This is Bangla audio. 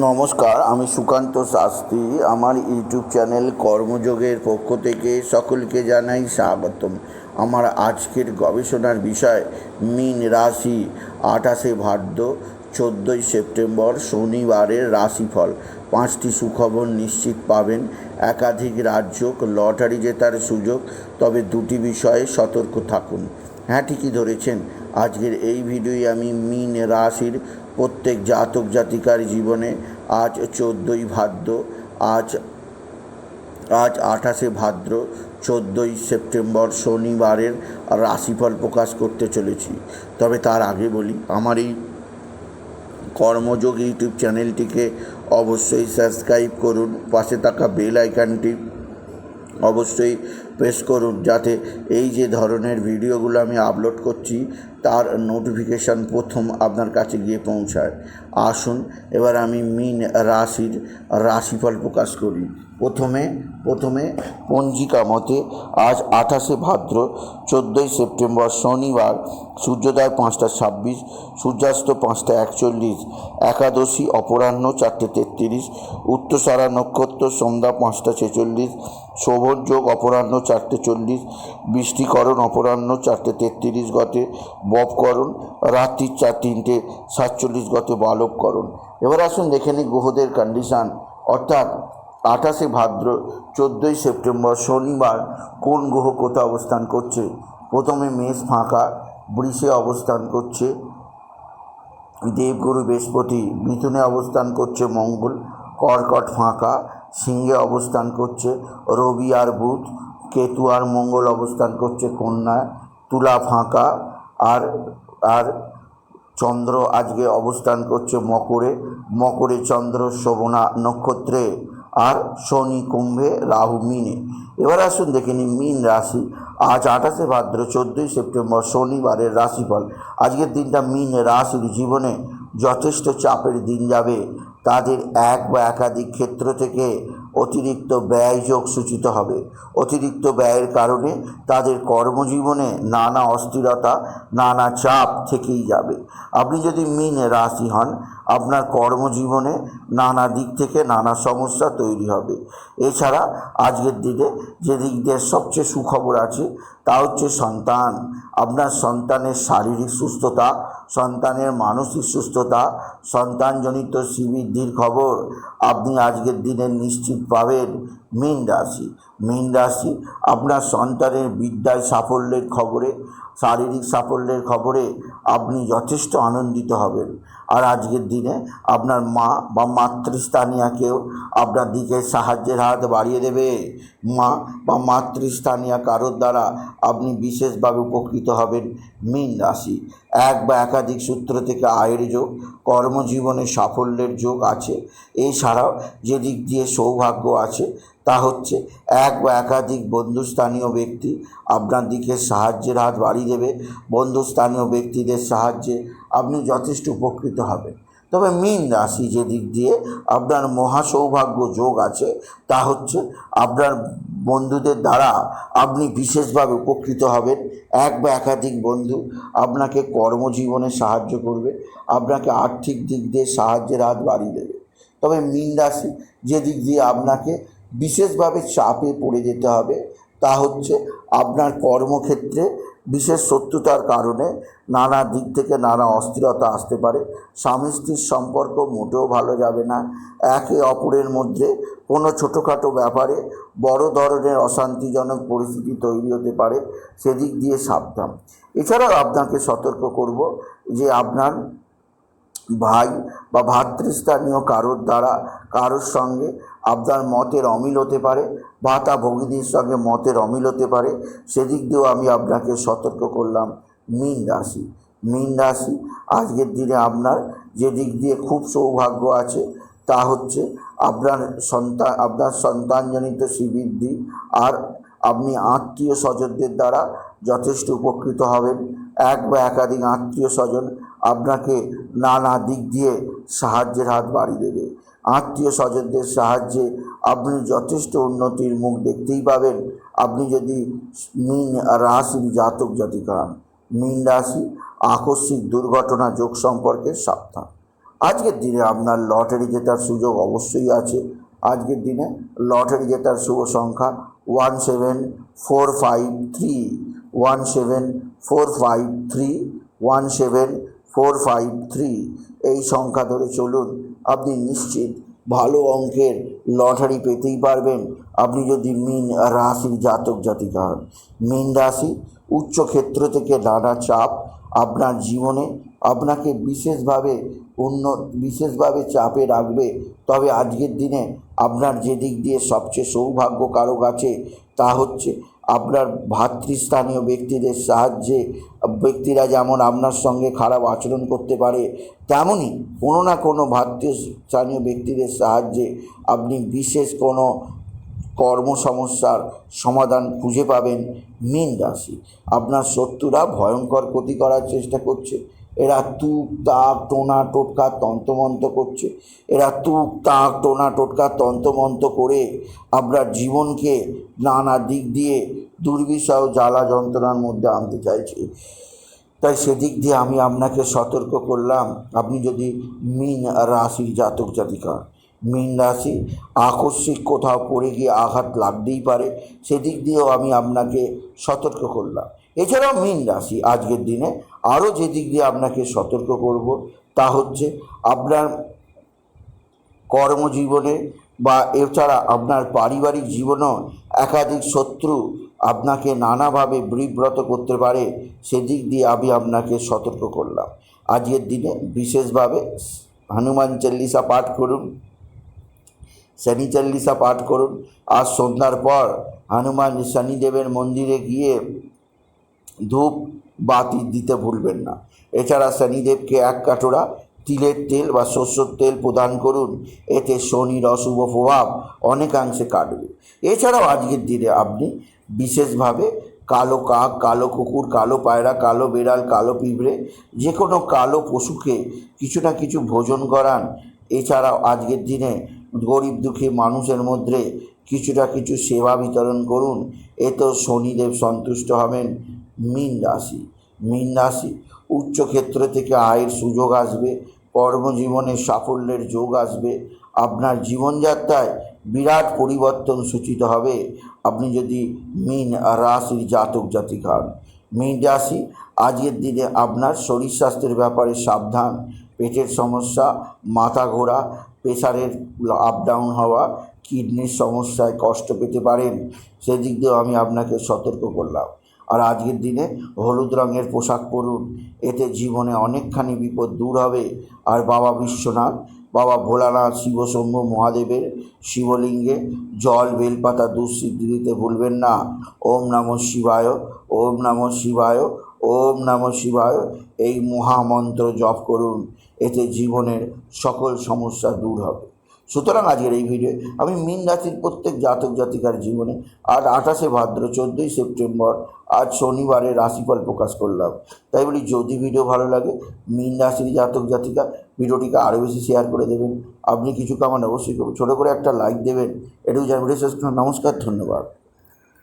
নমস্কার, আমি সুকান্ত শাস্ত্রী। আমার ইউটিউব চ্যানেল কর্মযোগের পক্ষ থেকে সকলকে জানাই স্বাগতম। আমার আজকের গবেষণার বিষয়, মীন রাশি, আঠাশে ভাদ্র, চোদ্দোই সেপ্টেম্বর, শনিবারের রাশিফল। পাঁচটি সুখবর নিশ্চিত পাবেন। একাধিক রাজ্য লটারি জেতার সুযোগ, তবে দুটি বিষয়ে সতর্ক থাকুন। হ্যাঁ ঠিকই ধরেছেন। আজকের এই ভিডিওয়ে আমি মীন রাশির প্রত্যেক জাতক জাতিকার জীবনে আজ চোদ্দোই ভাদ্র, আজ আজ আঠাশে ভাদ্র, চোদ্দোই সেপ্টেম্বর শনিবারের রাশিফল প্রকাশ করতে চলেছি। তবে তার আগে বলি, আমার এই কর্মযোগ ইউটিউব চ্যানেলটিকে অবশ্যই সাবস্ক্রাইব করুন, পাশে থাকা বেল আইকনটি অবশ্যই প্রেস করুন যাতে এই যে ধরনের ভিডিওগুলো আমি আপলোড করছি, তার নোটিফিকেশান প্রথম আপনার কাছে গিয়ে পৌঁছায়। আসুন, এবার আমি মিন রাশির রাশিফল প্রকাশ করি। প্রথমে প্রথমে পঞ্জিকা মতে আজ আঠাশে ভাদ্র, চোদ্দোই সেপ্টেম্বর শনিবার, সূর্যোদয় পাঁচটা ছাব্বিশ, সূর্যাস্ত পাঁচটা একচল্লিশ, একাদশী অপরাহ্ন চারটে তেত্রিশ উত্তরসারা নক্ষত্র সন্ধ্যা পাঁচটা ছেচল্লিশ, শোভন যোগ অপরাহ্ন চারটে চল্লিশ, বৃষ্টিকরণ অপরাহ্ন চারটে তেত্রিশ গতে, বপকরণ রাত্রির চার তিনটে সাতচল্লিশ গতে বালককরণ এবার আসুন দেখে নিই গ্রহদের কন্ডিশান অর্থাৎ আঠাশে ভাদ্র, চোদ্দোই সেপ্টেম্বর শনিবার কোন গ্রহ কোথায় অবস্থান করছে? প্রথমে মেষ ফাঁকা, বৃষে অবস্থান করছে, দেবগুরু বৃহস্পতি মিথুনে অবস্থান করছে, মঙ্গল, কর্কট ফাঁকা, সিংহে অবস্থান করছে, রবি আর বুধ কেতু আর মঙ্গল অবস্থান করছে কন্যায় তুলা ফাঁকা, আর আর চন্দ্র আজকে অবস্থান করছে মকরে মকরে চন্দ্র, শোভনা নক্ষত্রে, আর শনি কুম্ভে রাহু মিনে। এবার আসুন দেখে নিই মিন রাশি। আজ আঠাশে ভাদ্র, চোদ্দোই সেপ্টেম্বর, শনিবারের রাশিফল। আজকের দিনটা মিন রাশির জীবনে যথেষ্ট চাপের দিন যাবে। তাদের এক বা একাধিক ক্ষেত্র থেকে অতিরিক্ত ব্যয়যোগ সূচিত হবে। অতিরিক্ত ব্যয়ের কারণে তাদের কর্মজীবনে নানা অস্থিরতা, নানা চাপ থেকেই যাবে। আপনি যদি মিন রাশি হন, আপনার কর্মজীবনে নানা দিক থেকে নানা সমস্যা তৈরি হবে। এছাড়া আজকের দিনে যে দিক দিয়ে সবচেয়ে সুখবর আছে, তা হচ্ছে সন্তান। আপনার সন্তানের শারীরিক সুস্থতা, সন্তানের মানসিক সুস্থতা, সন্তানজনিত শ্রীবৃদ্ধির খবর আপনি আজকের দিনে নিশ্চিত পাবেন মীন রাশি? মীন রাশি আপনার সন্তানের বিদ্যায় সাফল্যের খবরে শারীরিক সাফল্যের খবরে আপনি যথেষ্ট আনন্দিত হবেন। আর আজকের দিনে আপনার মা বা মাতৃস্থানীয় কেউ আপনার দিকে সাহায্যের হাত বাড়িয়ে দেবে। মা বা মাতৃস্থানীয় কারোর দ্বারা আপনি বিশেষভাবে উপকৃত হবেন মীন রাশি। এক বা একাধিক সূত্র থেকে আয়ের যোগ, কর্মজীবনে সাফল্যের যোগ আছে। এছাড়াও যে দিক দিয়ে সৌভাগ্য আছে তা হচ্ছে, এক বা একাধিক বন্ধুস্থানীয় ব্যক্তি আপনার দিকে সাহায্যের হাত বাড়িয়ে দেবে, বন্ধুস্থানীয় ব্যক্তিদের সাহায্যে আপনি যথেষ্ট উপকৃত হবেন। তবে মীন রাশি যে দিক দিয়ে আপনার মহা সৌভাগ্য যোগ আছে, তা হচ্ছে আপনার বন্ধুদের দ্বারা আপনি বিশেষভাবে উপকৃত হবেন। এক বা একাধিক বন্ধু আপনাকে কর্মজীবনে সাহায্য করবে, আপনাকে আর্থিক দিক দিয়ে সাহায্যের হাত বাড়িয়ে দেবে। তবে মীন রাশি যে দিক দিয়ে আপনাকে বিশেষভাবে চাপে পড়ে যেতে হবে। তা হচ্ছে আপনার কর্মক্ষেত্রে বিশেষ শত্রুতার কারণে নানা দিক থেকে নানা অস্থিরতা আসতে পারে। স্বামী স্ত্রীর সম্পর্ক মোটেও ভালো যাবে না। একে অপরের মধ্যে কোনো ছোটোখাটো ব্যাপারে বড় ধরনের অশান্তিজনক পরিস্থিতি তৈরি হতে পারে। সেদিক দিয়ে সাবধান। এছাড়াও আপনাকে সতর্ক করব যে আপনার ভাই বা ভাতৃস্থানীয় কারোর দ্বারা কারোর সঙ্গে আপনার মতের অমিল হতে পারে বা তা ভগিনীর সঙ্গে মতের অমিল হতে পারে। সেদিক দিয়েও আমি আপনাকে সতর্ক করলাম, মীন রাশি মীন রাশি, আজকের দিনে আপনার যে দিক দিয়ে খুব সৌভাগ্য আছে, তা হচ্ছে আপনার সন্তান, আপনার সন্তানজনিত শ্রীবৃদ্ধি আর আপনি আত্মীয় স্বজনদের দ্বারা যথেষ্ট উপকৃত হবেন। এক বা একাধিক আত্মীয় স্বজন আপনাকে নানা দিক দিয়ে সাহায্যের হাত বাড়িয়ে দেবে। আত্মীয় স্বজনদের সাহায্যে আপনি যথেষ্ট উন্নতির মুখ দেখতেই পাবেন। আপনি যদি মীন রাশির জাতক জাতিকা, মীন রাশি, আকস্মিক দুর্ঘটনা যোগ সম্পর্কে সাবধান। আজকের দিনে আপনার লটারি জেতার সুযোগ অবশ্যই আছে। আজকের দিনে লটারি জেতার শুভ সংখ্যা one seven four five three, one seven four five three, one seven four five three. এই সংখ্যা ধরে চলুন আপনি নিশ্চিত ভালো অঙ্কের লটারি পেতেই পারবেন। আপনি যদি মিন রাশির জাতক জাতিকা হন, মিন রাশি উচ্চ ক্ষেত্র থেকে নানা চাপ আপনার জীবনে আপনাকে বিশেষভাবে অন্য বিশেষভাবে চাপে রাখবে। তবে আজকের দিনে আপনার যে দিক দিয়ে সবচেয়ে সৌভাগ্য কারক আছে তা হচ্ছে আপনার ভাতৃস্থানীয় ব্যক্তিদের সাহায্যে ব্যক্তিরা যেমন আপনার সঙ্গে খারাপ আচরণ করতে পারে তেমনই কোনো না কোনো ভাতৃস্থানীয় ব্যক্তিদের সাহায্যে আপনি বিশেষ কোনো কর্মসমস্যার সমাধান খুঁজে পাবেন মীন রাশি। আপনার শত্রুরা ভয়ঙ্কর ক্ষতি করার চেষ্টা করছে। এরা তুক, তাক, টোনা, টোটকা, তন্তমন্ত করছে। এরা তুক, তাক, টোনা, টোটকা, তন্তমন্ত করে আপনার জীবনকে নানা দিক দিয়ে দুর্বিষহ জ্বালা যন্ত্রণার মধ্যে আনতে চাইছে। তাই সেদিক দিয়ে আমি আপনাকে সতর্ক করলাম, আপনি যদি মিন রাশির জাতক জাতিকা, মিন রাশি, আকস্মিক কোথাও পড়ে গিয়ে আঘাত লাগতেই পারে, সেদিক দিয়েও আমি আপনাকে সতর্ক করলাম। এছাড়াও মিন রাশি আজকের দিনে আরও যে দিক দিয়ে আপনাকে সতর্ক করব তা হচ্ছে আপনার কর্মজীবনে বা এছাড়া আপনার পারিবারিক জীবনেও একাধিক শত্রু আপনাকে নানাভাবে বিব্রত করতে পারে, সেদিক দিয়ে আমি আপনাকে সতর্ক করলাম। আজকের দিনে বিশেষভাবে হনুমান চল্লিশা পাঠ করুন, শনি চল্লিশা পাঠ করুন, আর সন্ধ্যার পর হনুমান শনিদেবের মন্দিরে গিয়ে ধূপ বাতি দিতে ভুলবেন না। এছাড়া শনিদেবকে এক কাটোরা তিলের তেল বা শস্যর তেল প্রদান করুন। এতে শনির অশুভ প্রভাব অনেকাংশে কাটবে। এছাড়াও আজকের দিনে আপনি বিশেষভাবে কালো কাক, কালো কুকুর, কালো পায়রা, কালো বেড়াল, কালো পিঁপড়ে যে কোনো কালো পশুকে কিছু না কিছু ভোজন করান। এছাড়াও আজকের দিনে গরিব দুঃখী মানুষের মধ্যে কিছুটা কিছু সেবা বিতরণ করুন। এতেও শনিদেব সন্তুষ্ট হবেন। মীন রাশি। মীন রাশি উচ্চ ক্ষেত্র থেকে আয়ের সুযোগ আসবে, কর্মজীবনে সাফল্যের যোগ আসবে, আপনার জীবনযাত্রায় বিরাট পরিবর্তন সূচিত হবে। আপনি যদি মীন রাশির জাতক জাতিক হন, মীন রাশি আজকের দিনে আপনার শরীর স্বাস্থ্যের ব্যাপারে সাবধান, পেটের সমস্যা, মাথা ঘোরা প্রেশারের আপ ডাউন হওয়া, কিডনির সমস্যায় কষ্ট পেতে পারেন। সেদিক দিয়েও আমি আপনাকে সতর্ক করলাম। আর আজকের দিনে হলুদ রঙের পোশাক পরুন। এতে জীবনে অনেকখানি বিপদ দূর হবে। আর বাবা বিশ্বনাথ, বাবা ভোলানাথ শিবশম্ভু মহাদেবের শিবলিঙ্গে জল বেলপাতা দুঃসিদ্ধি দিতে ভুলবেন না। ওম নমঃ শিবায়, ওম নমঃ শিবায়, ওম নমঃ শিবায়, এই মহামন্ত্র জপ করুন। এতে জীবনের সকল সমস্যা দূর হবে। সুতরাং আজকের এই ভিডিও আমি মিন রাশির প্রত্যেক জাতক জাতিকার জীবনে আজ আঠাশে ভাদ্র চোদ্দোই সেপ্টেম্বর, আজ শনিবারে রাশিফল প্রকাশ করলাম। তাই বলি, যদি ভিডিও ভালো লাগে, মিন রাশির জাতক জাতিকা ভিডিওটিকে আরও বেশি শেয়ার করে দেবেন। আপনি কিছু কামান অবশ্যই করবেন। ছোটো করে একটা লাইক দেবেন। এটুকু জানবেন নমস্কার, ধন্যবাদ।